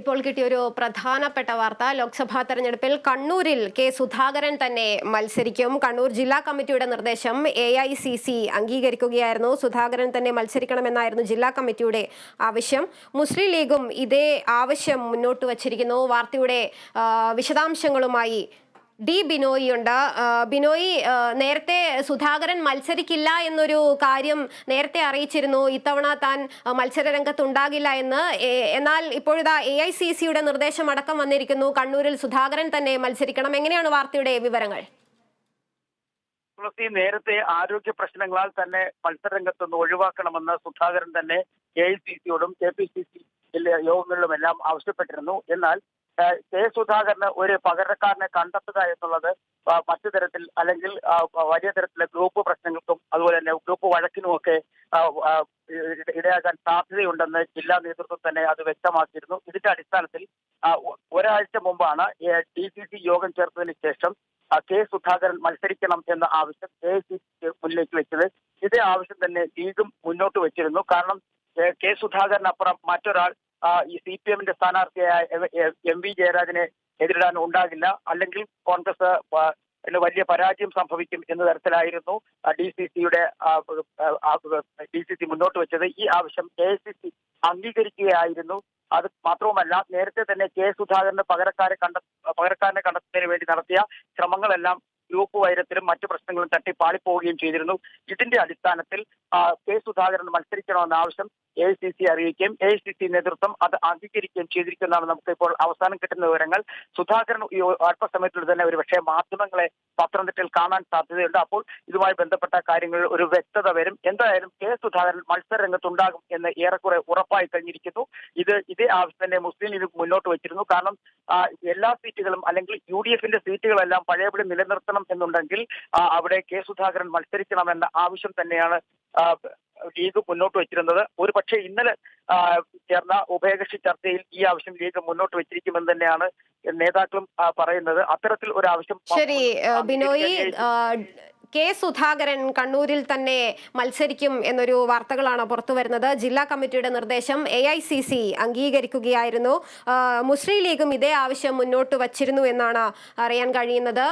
ഇപ്പോൾ കിട്ടിയ ഒരു പ്രധാനപ്പെട്ട വാർത്ത ലോക്സഭാ തെരഞ്ഞെടുപ്പിൽ കണ്ണൂരിൽ കെ സുധാകരൻ തന്നെ മത്സരിക്കും. കണ്ണൂർ ജില്ലാ കമ്മിറ്റിയുടെ നിർദ്ദേശം എ ഐ സി സി അംഗീകരിക്കുകയായിരുന്നു. സുധാകരൻ തന്നെ മത്സരിക്കണമെന്നായിരുന്നു ജില്ലാ കമ്മിറ്റിയുടെ ആവശ്യം. മുസ്ലിം ലീഗും ഇതേ ആവശ്യം മുന്നോട്ട് വച്ചിരിക്കുന്നു. വാർത്തയുടെ വിശദാംശങ്ങളുമായി ഡി ബിനോയി ഉണ്ട്. ബിനോയി നേരത്തെ സുധാകരൻ മത്സരിക്കില്ല എന്നൊരു കാര്യം നേരത്തെ അറിയിച്ചിരുന്നു. ഇത്തവണ താൻ മത്സര രംഗത്തുണ്ടാകില്ല എന്ന്. എന്നാൽ ഇപ്പോഴിതാ എ ഐ സി സിയുടെ നിർദ്ദേശം അടക്കം വന്നിരിക്കുന്നു. കണ്ണൂരിൽ സുധാകരൻ തന്നെ മത്സരിക്കണം. എങ്ങനെയാണ് വാർത്തയുടെ വിവരങ്ങൾ? തുളസി നേരത്തെ ആരോഗ്യ പ്രശ്നങ്ങളാൽ തന്നെ മത്സരരംഗത്ത് നിന്ന് ഒഴിവാക്കണമെന്ന് സുധാകരൻ തന്നെ എ ഐ സി സിയോടും കെ പി സി സി യോഗങ്ങളിലുമെല്ലാം ആവശ്യപ്പെട്ടിരുന്നു. എന്നാൽ കെ സുധാകരന് ഒരു പകരക്കാരനെ കണ്ടെത്തുക എന്നുള്ളത് മറ്റു തരത്തിൽ അല്ലെങ്കിൽ വലിയ തരത്തിലെ ഗ്രൂപ്പ് പ്രശ്നങ്ങൾക്കും അതുപോലെ തന്നെ ഗ്രൂപ്പ് വഴക്കിനുമൊക്കെ ഇടയാകാൻ സാധ്യതയുണ്ടെന്ന് ജില്ലാ നേതൃത്വം തന്നെ അത് വ്യക്തമാക്കിയിരുന്നു. ഇതിന്റെ അടിസ്ഥാനത്തിൽ ഒരാഴ്ച മുമ്പാണ് ഡി സി സി യോഗം ചേർത്തതിന് ശേഷം കെ സുധാകരൻ മത്സരിക്കണം എന്ന ആവശ്യം എ സി മുന്നിലേക്ക് വെച്ചത്. ഇതേ ആവശ്യം തന്നെ ലീഗും മുന്നോട്ട് വെച്ചിരുന്നു. കാരണം കെ സുധാകരനപ്പുറം മറ്റൊരാൾ ഈ സി പി എമ്മിന്റെ സ്ഥാനാർത്ഥിയായ എം- വി ജയരാജനെ എതിരിടാൻ ഉണ്ടാകില്ല. അല്ലെങ്കിൽ കോൺഗ്രസ് വലിയ പരാജയം സംഭവിക്കും എന്ന തരത്തിലായിരുന്നു ഡി സി സിയുടെ ഡി സി സി മുന്നോട്ട് വെച്ചത്. ഈ ആവശ്യം കെ എസ് സി സി അംഗീകരിക്കുകയായിരുന്നു. അത് മാത്രവുമല്ല നേരത്തെ തന്നെ കെ സുധാകരന് പകരക്കാരെ കണ്ട പകരക്കാരനെ കണ്ടെത്തുന്നതിന് വേണ്ടി നടത്തിയ ശ്രമങ്ങളെല്ലാം ഗ്രൂപ്പ് വൈരത്തിലും മറ്റു പ്രശ്നങ്ങളും തട്ടി പാളിപ്പോവുകയും ചെയ്തിരുന്നു. ഇതിന്റെ അടിസ്ഥാനത്തിൽ കെ സുധാകരൻ മത്സരിക്കണമെന്ന ആവശ്യം എ സി സി അറിയിക്കുകയും എ സി സി നേതൃത്വം അത് അംഗീകരിക്കുകയും ചെയ്തിരിക്കുന്നതാണ് നമുക്ക് ഇപ്പോൾ അവസാനം കിട്ടുന്ന വിവരങ്ങൾ. സുധാകരൻ ഈ അല്പസമയത്തിൽ തന്നെ ഒരു പക്ഷേ മാധ്യമങ്ങളെ പത്തനംതിട്ടയിൽ കാണാൻ സാധ്യതയുണ്ട്. അപ്പോൾ ഇതുമായി ബന്ധപ്പെട്ട കാര്യങ്ങളിൽ ഒരു വ്യക്തത വരും. എന്തായാലും കെ സുധാകരൻ മത്സര രംഗത്തുണ്ടാകും എന്ന് ഏറെക്കുറെ ഉറപ്പായി കഴിഞ്ഞിരിക്കുന്നു. ഇത് ഇതേ ആവശ്യം തന്നെ മുസ്ലിം ലീഗ് മുന്നോട്ട് വെച്ചിരുന്നു. കാരണം എല്ലാ സീറ്റുകളും അല്ലെങ്കിൽ യു ഡി എഫിന്റെ സീറ്റുകളെല്ലാം പഴയപടി നിലനിർത്തണം എന്നുണ്ടെങ്കിൽ അവിടെ കെ സുധാകരൻ മത്സരിക്കണമെന്ന ആവശ്യം തന്നെയാണ് ലീഗ് മുന്നോട്ട് വെച്ചിരുന്നത്. ഒരു പക്ഷേ ഇന്നലെ ചേർന്ന ഉഭയകക്ഷി ചർച്ചയിൽ ഈ ആവശ്യം ലീഗ് മുന്നോട്ട് വെച്ചിരിക്കുമെന്ന് തന്നെയാണ് നേതാക്കളും പറയുന്നത്. അത്തരത്തിൽ ഒരു ആവശ്യം ശരി ബിനോയി കെ സുധാകരൻ കണ്ണൂരിൽ തന്നെ മത്സരിക്കും എന്നൊരു വാർത്തകളാണ് പുറത്തു വരുന്നത്. ജില്ലാ കമ്മിറ്റിയുടെ നിർദ്ദേശം എ ഐ സി സി അംഗീകരിക്കുകയായിരുന്നു. മുസ്ലിം ലീഗും ഇതേ ആവശ്യം മുന്നോട്ട് വച്ചിരുന്നു എന്നാണ് അറിയാൻ കഴിയുന്നത്.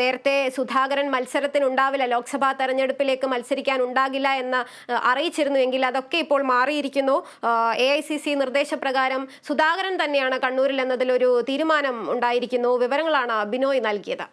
നേരത്തെ സുധാകരൻ മത്സരത്തിനുണ്ടാവില്ല ലോക്സഭാ തെരഞ്ഞെടുപ്പിലേക്ക് മത്സരിക്കാൻ ഉണ്ടാകില്ല എന്ന് അറിയിച്ചിരുന്നു അറിയിച്ചിരുന്നുവെങ്കിൽ അതൊക്കെ ഇപ്പോൾ മാറിയിരിക്കുന്നു. എ ഐ സി സി നിർദ്ദേശപ്രകാരം സുധാകരൻ തന്നെയാണ് കണ്ണൂരിൽ എന്നതിലൊരു തീരുമാനം ഉണ്ടായിരിക്കുന്നു. വിവരങ്ങളാണ് ബിനോയ് നൽകിയത്.